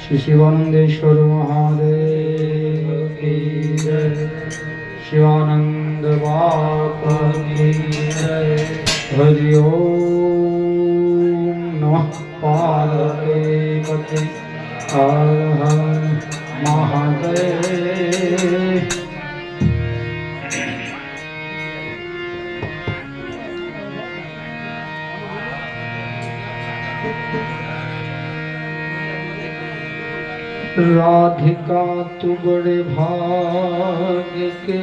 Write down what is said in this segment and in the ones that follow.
শ্রী শিবানন্দেশ্বর মহাদেব শিবানন্দ বাপ হরি ওম নমঃ পার্বতী হর হর মহাদেব राधिका तू बड़े भाग्य के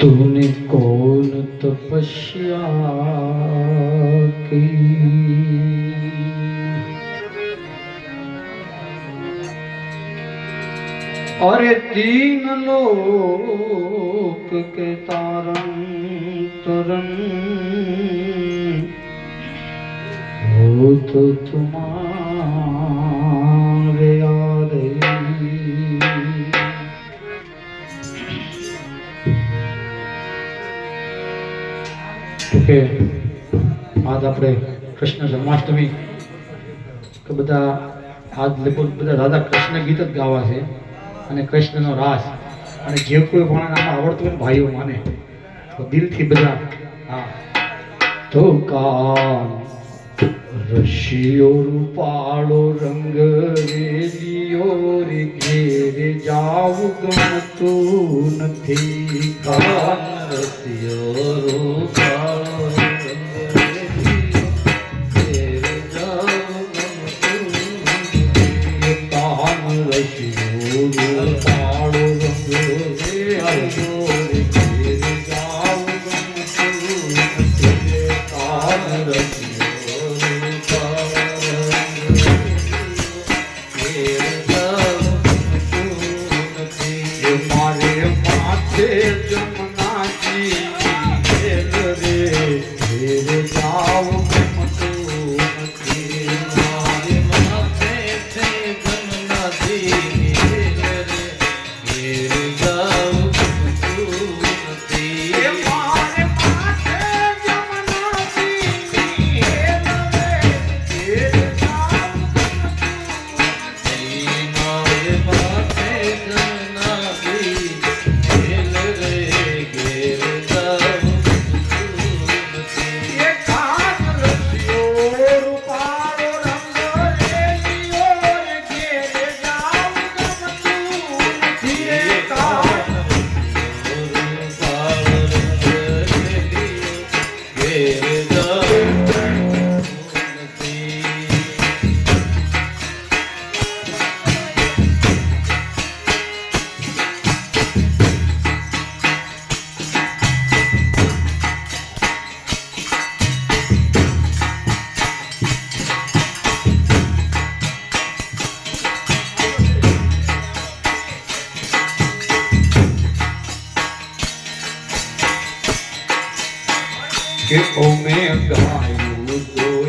तूने कौन तपस्या की अरे तीन लोक के तारन तरन हो तो तुम्हारे यारे કે આજ આપણે કૃષ્ણ જન્માષ્ટમી કે બધા આજ લગભગ બધા રાધા કૃષ્ણ ગીત જ ગાવા છે અને કૃષ્ણનો રાસ અને જે કોઈ પણ આમાં આવડતું હોય ને ભાઈઓ માને તો દિલથી બધા હા તો કાન રશિયો રૂપાળો રંગ રેલિયો રે ઘેરે જાવું ગમતું નથી. રશિયો રૂપાળો Deus. and I would go.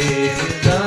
Govinda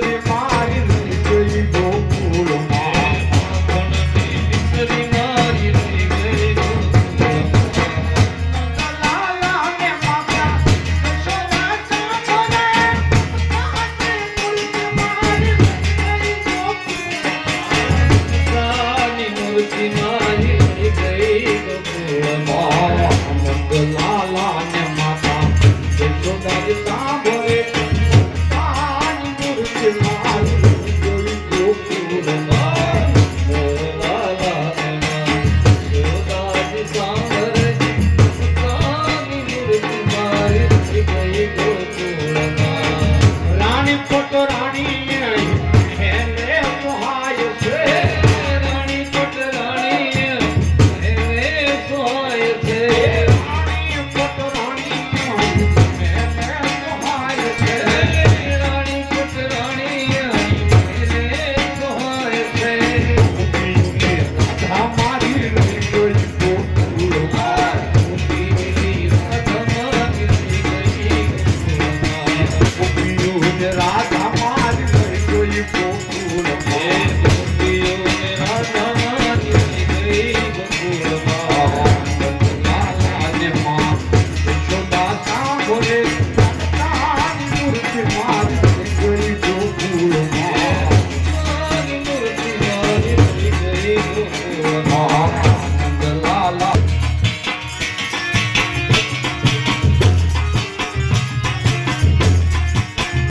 Hallelujah.